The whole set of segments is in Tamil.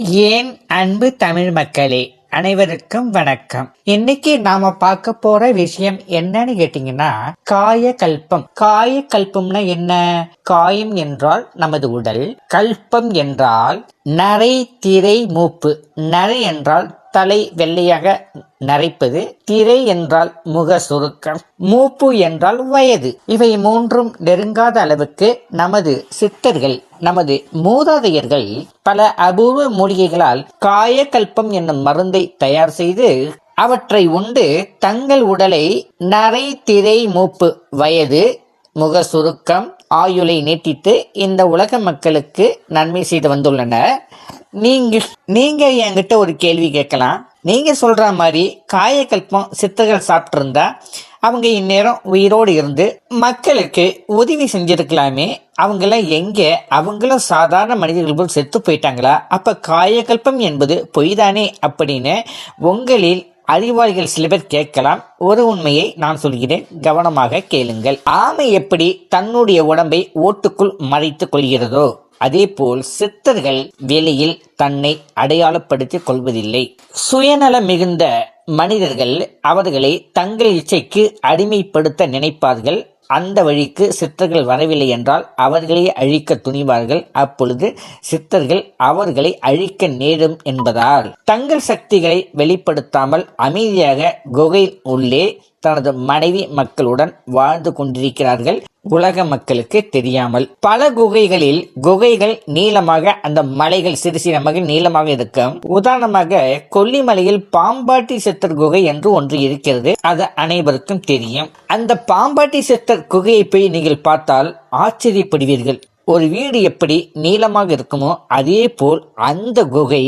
ஏன் அன்பு தமிழ் மக்களே அனைவருக்கும் வணக்கம். இன்னைக்கு நாம பார்க்க போற விஷயம் என்னன்னு கேட்டீங்கன்னா காய கல்பம் காய என்ன? காயம் என்றால் நமது உடல் கல்பம் என்றால் நரை திரை மூப்பு. நரை என்றால் தலை வெள்ளையாக நரைப்பது திரை என்றால் முக சுருக்கம் மூப்பு என்றால் வயது. இவை மூன்றும் நெருங்காத அளவுக்கு நமது சித்தர்கள் நமது மூதாதையர்கள் பல அபூர்வ மூலிகைகளால் காயக்கல்பம் என்னும் மருந்தை தயார் செய்து அவற்றை உண்டு தங்கள் உடலை நரை திரை மூப்பு வயது முக சுருக்கம் ஆயுளை நீட்டித்து இந்த உலக மக்களுக்கு நன்மை செய்து வந்துள்ளனர் நீங்க நீங்க என்கிட்ட ஒரு கேள்வி கேட்கலாம். நீங்க சொல்ற மாதிரி காயக்கல்பம் சித்தர்கள் சாப்பிட்டிருந்தா அவங்க இந்நேரம் உயிரோடு இருந்து மக்களுக்கு உதவி செஞ்சிருக்கலாமே. அவங்களாம் எங்க? அவங்களும் சாதாரண மனிதர்கள் போல் செத்து போயிட்டாங்களா? அப்ப காயக்கல்பம் என்பது பொய்தானே அப்படின்னு உங்களில் அறிவாளிகள் சில பேர் கேட்கலாம். ஒரு உண்மையை நான் சொல்கிறேன். கவனமாக கேளுங்கள். ஆமை எப்படி தன்னுடைய உடம்பை ஓட்டுக்குள் மறைத்துக் கொள்கிறதோ? அதேபோல் சித்தர்கள் வெளியில் தன்னை அடையாளப்படுத்திக் கொள்வதில்லை. சுயநலம் மிகுந்த மனிதர்கள் அவர்களை தங்கள் இச்சைக்கு அடிமைப்படுத்த நினைப்பார்கள். அந்த வழிக்கு சித்தர்கள் வரவில்லை என்றால் அவர்களை அழிக்க துணிவார்கள். அப்பொழுது சித்தர்கள் அவர்களை அழிக்க நேரும் என்பதால் தங்கள் சக்திகளை வெளிப்படுத்தாமல் அமைதியாக குகை உள்ளே தனது மனைவி மக்களுடன் வாழ்ந்து கொண்டிருக்கிறார்கள். உலக மக்களுக்கு தெரியாமல் பல குகைகளில் குகைகள் நீளமாக அந்த மலைகள் சிறு சிறமாக நீளமாக இருக்கும். உதாரணமாக கொல்லிமலையில் பாம்பாட்டி சித்தர் குகை என்று ஒன்று இருக்கிறது. அது அனைவருக்கும் தெரியும். அந்த பாம்பாட்டி சித்தர் குகையை போய் நீங்கள் பார்த்தால் ஆச்சரியப்படுவீர்கள். ஒரு வீடு எப்படி நீளமாக இருக்குமோ அதே போல் அந்த குகை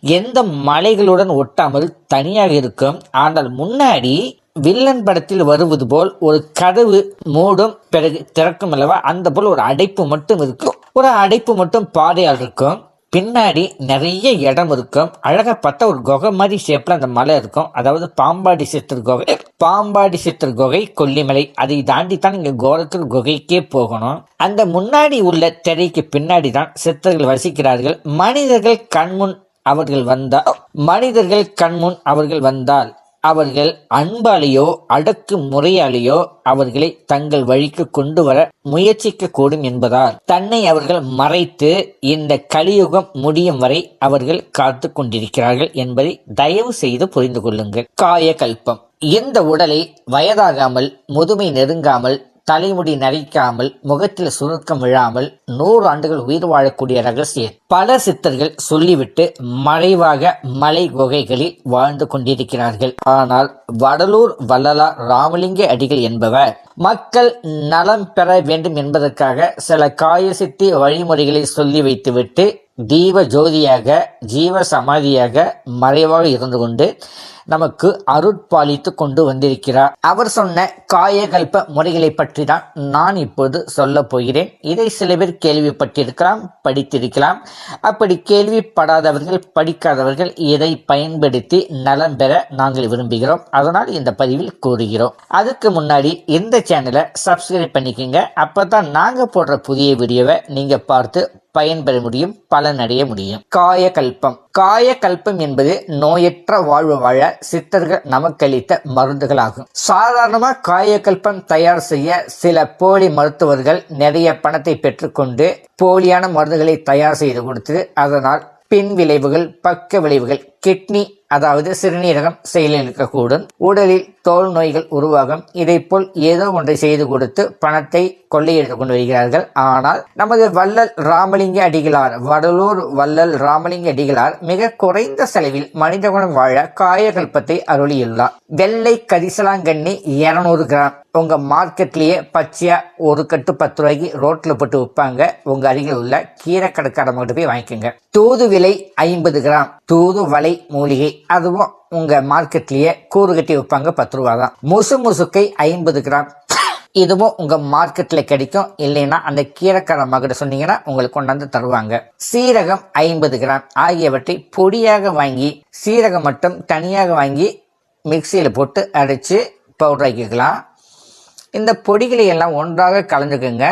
எந்த மலைகளுடன் ஒட்டாமல் தனியாக இருக்கும். ஆனால் முன்னாடி வில்லன் படத்தில் வருவது போல் ஒரு கதவு மூடும் பிறகு திறக்கும் அல்லவா? அந்த போல் ஒரு அடைப்பு மட்டும் இருக்கும். ஒரு அடைப்பு மட்டும் பாதையால் இருக்கும். பின்னாடி நிறைய இடம் இருக்கும். அழகாக பார்த்தா ஒரு குகை மாதிரி ஷேப்பில் அந்த மலை இருக்கும். அதாவது பாம்பாடி சித்தர் குகை. பாம்பாடி சித்தர் குகை கொல்லிமலை. அதை தாண்டி தான் இங்கே கோரக்கர் குகைக்கே போகணும். அந்த முன்னாடி உள்ள திரைக்கு பின்னாடி தான் சித்தர்கள் வசிக்கிறார்கள். மனிதர்கள் கண்முன் அவர்கள் வந்தால் மனிதர்கள் கண்முன் அவர்கள் வந்தால் அவர்கள் அன்பாலேயோ அடக்கு முறையாலேயோ அவர்களை தங்கள் வழிக்கு கொண்டு வர முயற்சிக்க கூடும் என்பதால் தன்னை அவர்கள் மறைத்து இந்த கலியுகம் முடியும் வரை அவர்கள் காத்து கொண்டிருக்கிறார்கள் என்பதை தயவு செய்து புரிந்து கொள்ளுங்கள். காயகல்பம். இந்த உடலை வயதாகாமல் முதுமை நெருங்காமல் தலைமுடி நரைக்காமல் முகத்தில் சுருக்கம் விழாமல் நூறு ஆண்டுகள் உயிர் வாழக்கூடிய ரகசியம் பல சித்தர்கள் சொல்லிவிட்டு மறைவாக மலை குகைகளில் வாழ்ந்து கொண்டிருக்கிறார்கள். ஆனால் வடலூர் வள்ளலார் ராமலிங்க அடிகள் என்பவர் மக்கள் நலம் பெற வேண்டும் என்பதற்காக சில காயசித்தி வழிமுறைகளை சொல்லி வைத்துவிட்டு தீப ஜோதியாக ஜீவ சமாதியாக மறைவாக இருந்து கொண்டு நமக்கு அருட்பாலித்து கொண்டு வந்திருக்கிறார். அவர் சொன்ன காயகல்ப முறைகளை பற்றி தான் நான் இப்போது சொல்ல போகிறேன். இதை சில பேர் கேள்விப்பட்டிருக்கலாம் படித்திருக்கலாம். அப்படி கேள்விப்படாதவர்கள் படிக்காதவர்கள் இதை பயன்படுத்தி நலம் பெற நாங்கள் விரும்புகிறோம். அதனால் இந்த பதிவில் கூறுகிறோம். அதுக்கு முன்னாடி இந்த சேனலை சப்ஸ்கிரைப் பண்ணிக்கோங்க. அப்பதான் நாங்க போடுற புதிய வீடியோவை நீங்க பார்த்து பயன்பெற முடியும் பலனடைய முடியும். காயகல்பம். காயகல்பம் என்பது நோயற்ற வாழ்வு வாழ சித்தர்கள் நமக்களித்த மருந்துகளாகும். சாதாரணமாக காயகல்பம் தயார் செய்ய சில போலி மருத்துவர்கள் நிறைய பணத்தை பெற்றுக்கொண்டு போலியான மருந்துகளை தயார் செய்து கொடுத்து அதனால் பின் விளைவுகள் பக்க விளைவுகள் கிட்னி அதாவது சிறுநீரகம் செயலிழக்கக்கூடும். உடலில் தோல் நோய்கள் உருவாகும். இதை போல் ஏதோ ஒன்றை செய்து கொடுத்து பணத்தை கொள்ளையெடுத்துக் கொண்டு வருகிறார்கள். ஆனால் நமது வள்ளல் ராமலிங்க அடிகளார் வடலூர் வள்ளல் ராமலிங்க அடிகளார் மிக குறைந்த செலவில் மனிதகுணம் வாழ காயகல்பத்தை அருளியுள்ளார். வெள்ளை கரிசலாங்கண்ணி இருநூறு கிராம். உங்க மார்க்கெட்லயே பச்சையா ஒரு கட்டு பத்து ரூபாய்க்கு ரோட்ல போட்டு விற்பாங்க. உங்க அருகில் உள்ள கீரை கடைக்காரங்கிட்ட போய் வாங்கிக்கோங்க. தூது விலை ஐம்பது கிராம். தூது வலை மூலிகை அதுவும் உங்க மார்க்கெட்லயே கூறு கட்டி விற்பாங்க பத்து ரூபா தான். முசு முசுக்கை ஐம்பது கிராம். இதுவும் உங்க மார்க்கெட்ல கிடைக்கும். இல்லைன்னா அந்த கீரைக்கார மகிட்ட சொன்னீங்கன்னா உங்களுக்கு கொண்டாந்து தருவாங்க. சீரகம் ஐம்பது கிராம். ஆகியவற்றை பொடியாக வாங்கி சீரகம் மட்டும் தனியாக வாங்கி மிக்சியில் போட்டு அரைச்சு பவுடர் ஆக்கிக்கலாம். இந்த பொடிகளை எல்லாம் ஒன்றாக கலந்துக்குங்க.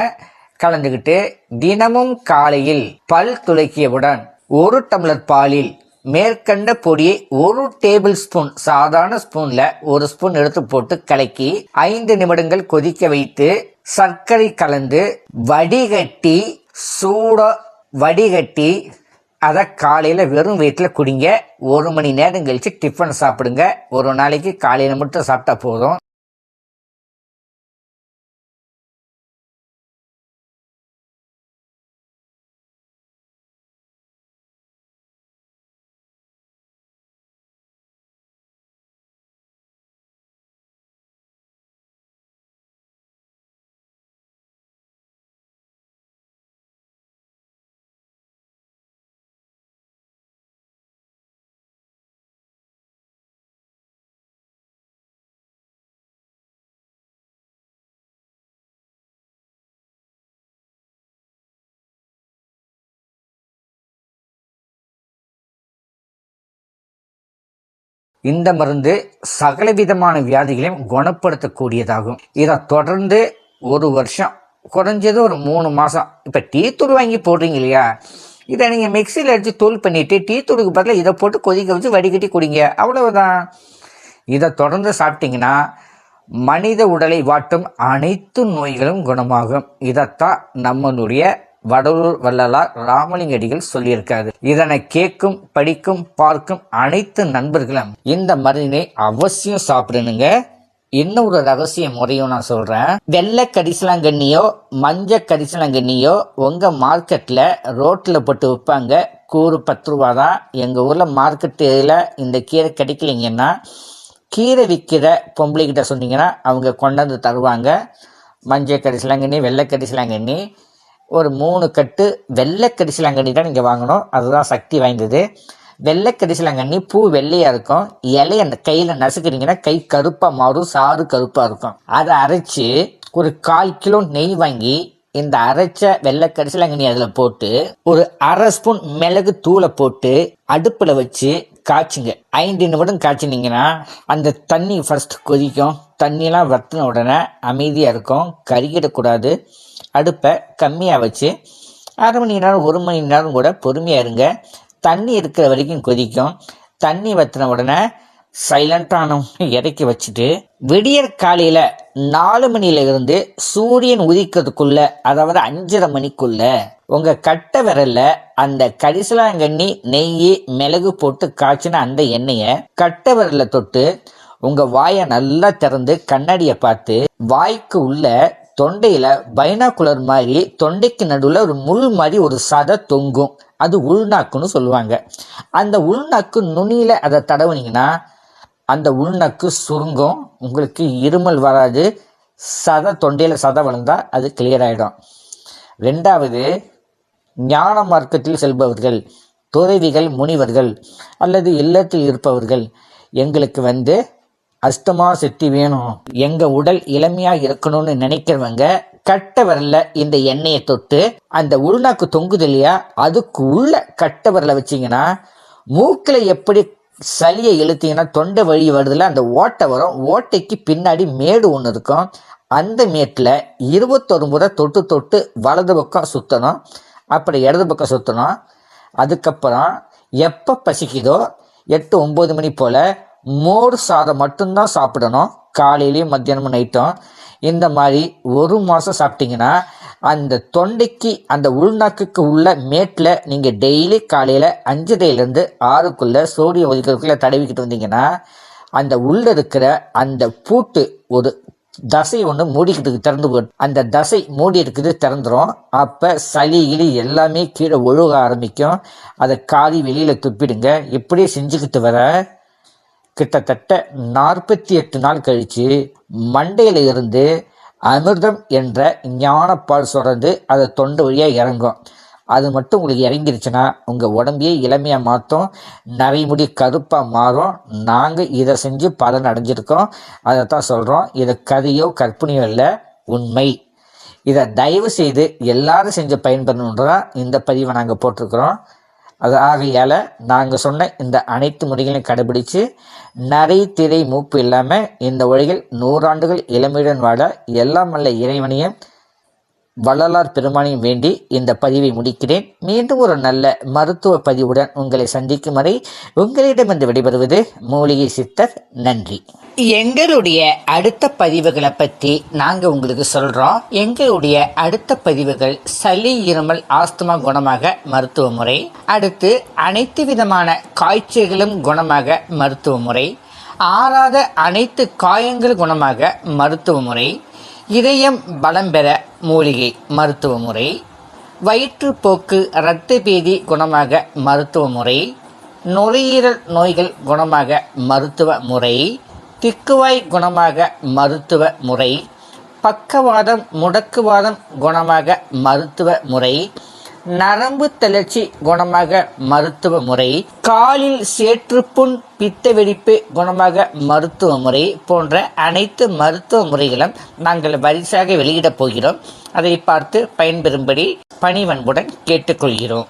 கலந்துக்கிட்டு தினமும் காலையில் பல் துளக்கியவுடன் ஒரு டம்ளர் பாலில் மேற்கண்ட பொடியை ஒரு டேபிள் ஸ்பூன் சாதாரண ஸ்பூன்ல ஒரு ஸ்பூன் எடுத்து போட்டு கலக்கி ஐந்து நிமிடங்கள் கொதிக்க வைத்து சர்க்கரை கலந்து வடிகட்டி சூட வடிகட்டி அதை காலையில் வெறும் வயிற்றில் குடிங்க. ஒரு மணி நேரம் கழிச்சு டிஃபன் சாப்பிடுங்க. ஒரு நாளைக்கு காலையில் மட்டும் சாப்பிட்டா போதும். இந்த மருந்து சகலவிதமான வியாதிகளையும் குணப்படுத்தக்கூடியதாகும். இதை தொடர்ந்து ஒரு வருஷம் குறைஞ்சது ஒரு மூணு மாதம் இப்போ டீ தூள் வாங்கி போடுறீங்க இல்லையா? இதை நீங்கள் மிக்சியில் அடித்து தூள் பண்ணிவிட்டு டீ தூளுக்கு பதிலாக இதை போட்டு கொதிக்க வச்சு வடிகட்டி குடிங்க. அவ்வளவுதான். இதை தொடர்ந்து சாப்பிட்டீங்கன்னா மனித உடலை வாட்டும் அனைத்து நோய்களும் குணமாகும். இதைத்தான் நம்மளுடைய வடலூர் வள்ளலார் ராமலிங்கடிகள் சொல்லியிருக்காரு. இதனை கேட்கும் படிக்கும் பார்க்கும் அனைத்து நண்பர்களும் இந்த மருந்தினை அவசியம் சாப்பிடணுங்க. ஒரு ரகசிய முறையும் நான் சொல்றேன். வெள்ளை கரிசலாங்கண்ணியோ மஞ்ச கரிசலாங்கண்ணியோ உங்க மார்க்கெட்ல ரோட்ல போட்டு விற்பாங்க. கூறு பத்து ரூபா தான். எங்க ஊர்ல மார்க்கெட்டில் இந்த கீரை கிடைக்கலைங்கன்னா கீரை விற்கிற பொம்பளைக்கிட்ட சொன்னீங்கன்னா அவங்க கொண்டாந்து தருவாங்க. மஞ்சள் கரிசலாங்கண்ணி வெள்ளை கரிசலாங்கண்ணி ஒரு மூணு கட்டு வெள்ளை கரிசலாங்கண்ணி தான் நீங்கள் வாங்கணும். அதுதான் சக்தி வாய்ந்தது. வெள்ளை கரிசலாங்கண்ணி பூ வெள்ளையாக இருக்கும். இலைய அந்த கையில் நசுக்கிறீங்கன்னா கை கருப்பாக மாறும் சாறு கருப்பாக இருக்கும். அதை அரைச்சி ஒரு கால் கிலோ நெய் வாங்கி இந்த அரைச்ச வெள்ளை கரிசலாங்கண்ணி அதில் போட்டு ஒரு அரை ஸ்பூன் மிளகு தூளை போட்டு அடுப்பில் வச்சு காய்ச்சுங்க. ஐந்து நிமிடம் காய்ச்சினீங்கன்னா அந்த தண்ணி ஃபர்ஸ்ட் கொதிக்கும். தண்ணியெல்லாம் வத்தின உடனே அமைதியாக இருக்கும். கருகிடக்கூடாது. அடுப்பை கம்மியாக வச்சு அரை மணி நேரம் ஒரு மணி நேரம் கூட பொறுமையாக இருங்க. தண்ணி இருக்கிற வரைக்கும் கொதிக்கும். தண்ணி வற்றின உடனே சைலண்டான இறக்கி வச்சுட்டு விடியற் காலையில் நாலு மணியில இருந்து சூரியன் உதிக்கிறதுக்குள்ள அதாவது அஞ்சரை மணிக்குள்ள உங்க கட்ட விரல்ல அந்த கரிசலாங்கண்ணி நெய் மிளகு போட்டு காய்ச்சின அந்த எண்ணெயை கட்ட விரல்ல தொட்டு உங்க வாயை நல்லா திறந்து கண்ணாடியை பார்த்து வாய்க்கு உள்ள தொண்டையில பைனாக்குலர் மாதிரி தொண்டைக்கு நடுவில் ஒரு முள் மாதிரி ஒரு சதை தொங்கும். அது உள்நாக்குன்னு சொல்லுவாங்க. அந்த உள்நாக்கு நுனியில அதை தடவுனீங்கன்னா அந்த உள்நாக்கு சுருங்கும். உங்களுக்கு இருமல் வராது. சதை தொண்டையில சதை வளர்ந்தா அது கிளியர் ஆயிடும். ரெண்டாவது ஞான மார்க்கத்தில் செல்பவர்கள் துறவிகள் முனிவர்கள் அல்லது இல்லத்தில் இருப்பவர்கள் எங்களுக்கு வந்து அஷ்டமா சக்தி வேணும். எங்க உடல் இளமையா இருக்கணும்னு நினைக்கிறவங்க கட்ட விரல்ல இந்த எண்ணெயை தொட்டு அந்த உள்நாக்கு தொங்குது இல்லையா அதுக்கு உள்ள கட்ட விரல வச்சீங்கன்னா மூக்கில் எப்படி சளியை இழுத்தீங்கன்னா தொண்டை வழி வருதுல அந்த ஓட்டை வரும். ஓட்டைக்கு பின்னாடி மேடு ஒன்று இருக்கும். அந்த மேட்டில் இருபத்தொரு முறை தொட்டு தொட்டு வலது பக்கம் சுற்றணும் அப்படி இடது பக்கம் சுற்றணும் அதுக்கப்புறம் எப்போ பசிக்குதோ எட்டு ஒம்பது மணி போல் மோர் சாதம் மட்டும்தான் சாப்பிடணும். காலையிலையும் மத்தியானமும் நைட்டும். இந்த மாதிரி ஒரு மாதம் சாப்பிட்டீங்கன்னா அந்த தொண்டைக்கு அந்த உள்நாக்குக்கு உள்ள மேட்டில் நீங்கள் டெய்லி காலையில் அஞ்சரைலேருந்து ஆறுக்குள்ளே சோடியம் ஒதுக்கிறதுக்குள்ளே தடவிக்கிட்டு வந்தீங்கன்னா அந்த உள்ள இருக்கிற அந்த பூட்டு ஒரு தசை ஒன்று மூடிக்கிட்டு திறந்து போயிடும் அந்த தசை மூடி இருக்குது திறந்துடும் அப்போ சளி கிளி எல்லாமே கீழே ஒழுக ஆரம்பிக்கும். அதை காதி வெளியில் துப்பிடுங்க. இப்படியே செஞ்சுக்கிட்டு வர கிட்டத்தட்ட நாற்பத்தி எட்டு நாள் கழித்து மண்டையில் இருந்து அமிர்தம் என்ற ஞானப்பால் சுரந்து அதை தொண்டை வழியாக இறங்கும். அது மட்டும் உங்களுக்கு இறங்கிருச்சுன்னா உங்கள் உடம்பையே இளமையாக மாற்றும் நரைமுடி கருப்பாக மாறும். நாங்கள் இதை செஞ்சு பலன் அடைஞ்சிருக்கோம். அதை தான் சொல்கிறோம் இது கதையோ கற்பனையோ இல்லை உண்மை. இதை தயவு செய்து எல்லாரும் செஞ்சு பயன்படணுன்றதான் இந்த பதிவை நாங்கள் போட்டிருக்கிறோம். அது ஆகையால் நாங்கள் சொன்ன இந்த அனைத்து முறைகளையும் கடைபிடித்து நரை திரை மூப்பு இல்லாமல் இந்த உலகில் நூறாண்டுகள் இளமையுடன் வாழ எல்லாம் அல்ல இறைவனையும் வள்ளலார் பெருமானையும் வேண்டி இந்த பதிவை முடிக்கிறேன். மீண்டும் ஒரு நல்ல மருத்துவ பதிவுடன் உங்களை சந்திக்கும் வரை உங்களிடமிருந்து விடைபெறுவது மூலிகை சித்தர் நன்றி. எங்களுடைய அடுத்த பதிவுகளை பற்றி நாங்கள் உங்களுக்கு சொல்கிறோம் எங்களுடைய அடுத்த பதிவுகள் சளி இருமல் ஆஸ்துமா குணமாக மருத்துவ முறை. அடுத்து அனைத்து விதமான காய்ச்சல்களும் குணமாக மருத்துவ முறை. ஆறாத அனைத்து காயங்கள் குணமாக மருத்துவ முறை. இதயம் பலம் பெற மூலிகை மருத்துவ முறை. வயிற்றுப்போக்கு இரத்த பேதி குணமாக மருத்துவ முறை. நுரையீரல் நோய்கள் குணமாக மருத்துவ முறை. திக்குவாய் குணமாக மருத்துவ முறை. பக்கவாதம் முடக்குவாதம் குணமாக மருத்துவ முறை. நரம்பு தளர்ச்சி குணமாக மருத்துவ முறை காலில் சேற்றுப்புண் பித்த வெடிப்பு குணமாக மருத்துவ முறை போன்ற அனைத்து மருத்துவ முறைகளும் நாங்கள் வரிசையாக வெளியிடப் போகிறோம். அதை பார்த்து பயன்பெறும்படி பணிவன்புடன் கேட்டுக்கொள்கிறோம்.